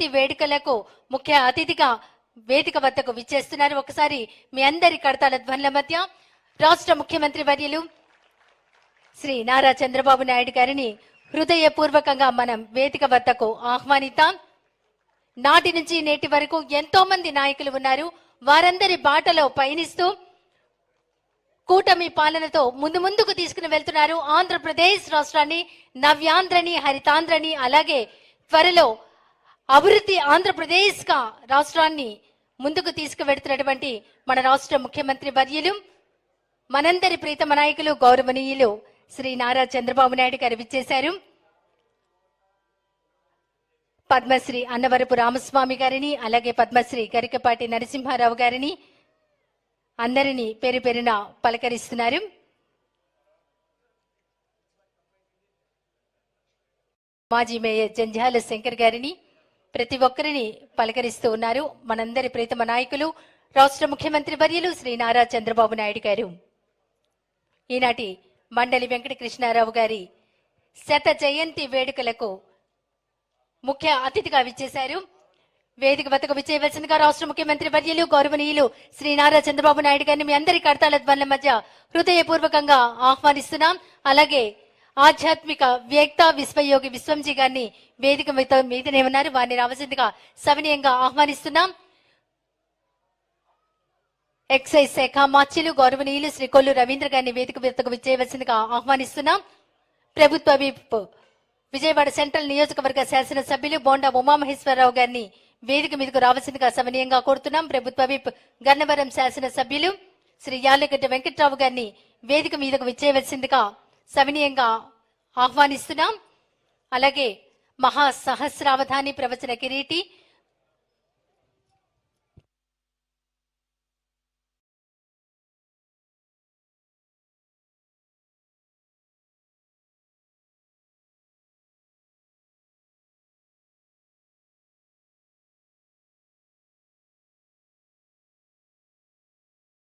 జయంతి వేడుకలకు ముఖ్య అతిథిగా వేదిక వద్దకు విచ్చేస్తున్నారు. ఒకసారి మీ అందరి కడతాల ధ్వనుల మధ్య రాష్ట్ర ముఖ్యమంత్రి వర్యులు శ్రీ నారా చంద్రబాబు నాయుడు గారిని హృదయపూర్వకంగా మనం వేదిక వద్దకు ఆహ్వానితాం నాటి నుంచి నేటి వరకు ఎంతో మంది నాయకులు ఉన్నారు. వారందరి బాటలో పయనిస్తూ కూటమి పాలనతో ముందు ముందుకు తీసుకుని వెళ్తున్నారు. ఆంధ్రప్రదేశ్ రాష్ట్రాన్ని నవ్యాంధ్రని హరితాంధ్రని అలాగే త్వరలో అభివృద్ధి ఆంధ్రప్రదేశ్గా రాష్ట్రాన్ని ముందుకు తీసుకువెడుతున్నటువంటి మన రాష్ట్ర ముఖ్యమంత్రి వర్యులు మనందరి ప్రీతమ నాయకులు గౌరవనీయులు శ్రీ నారా చంద్రబాబు నాయుడు గారు విచ్చేశారు. పద్మశ్రీ అన్నవరపు రామస్వామి గారిని అలాగే పద్మశ్రీ గరికపాటి నరసింహారావు గారిని అందరినీ పేరు పేరున పలకరిస్తున్నారు. మాజీ మేయర్ జంజాల శంకర్ గారిని ప్రతి ఒక్కరిని పలకరిస్తూ ఉన్నారు మనందరి ప్రీతమ నాయకులు రాష్ట్ర ముఖ్యమంత్రి వర్యులు శ్రీ నారా చంద్రబాబు నాయుడు గారు. ఈనాటి మండలి వెంకటకృష్ణారావు గారి శత జయంతి వేడుకలకు ముఖ్య అతిథిగా విచ్చేశారు. వేదిక వద్దకు విచ్చేయవలసిందిగా రాష్ట్ర ముఖ్యమంత్రి వర్యులు గౌరవనీయులు శ్రీ నారా చంద్రబాబు నాయుడు గారిని మీ అందరి కడతాల ధ్వనుల మధ్య హృదయపూర్వకంగా ఆహ్వానిస్తున్నాం. అలాగే ఆధ్యాత్మిక వ్యక్త విశ్వయోగి విశ్వంజీ గారిని వేదిక మీద మీదనే ఉన్నారు. వారిని రావాల్సిందిగా సవనీయంగా ఆహ్వానిస్తున్నాం. ఎక్సైజ్ శాఖ మార్చిలు గౌరవనీయులు శ్రీ కొల్లు రవీంద్ర గారిని వేదిక మీదకు విచ్చేయవలసిందిగా ఆహ్వానిస్తున్నాం. ప్రభుత్వ విప్ విజయవాడ సెంట్రల్ నియోజకవర్గ శాసనసభ్యులు బోండా ఉమామహేశ్వరరావు గారిని వేదిక మీదకు రావాల్సిందిగా సమనీయంగా కోరుతున్నాం. ప్రభుత్వ విప్ గన్నవరం శాసనసభ్యులు శ్రీ యాలగడ్డ వెంకట్రావు గారిని వేదిక మీదకు విచ్చేయవలసిందిగా సవినీయంగా ఆహ్వానిస్తున్నాం. అలాగే మహా సహస్రావధాని ప్రవచన కిరీటి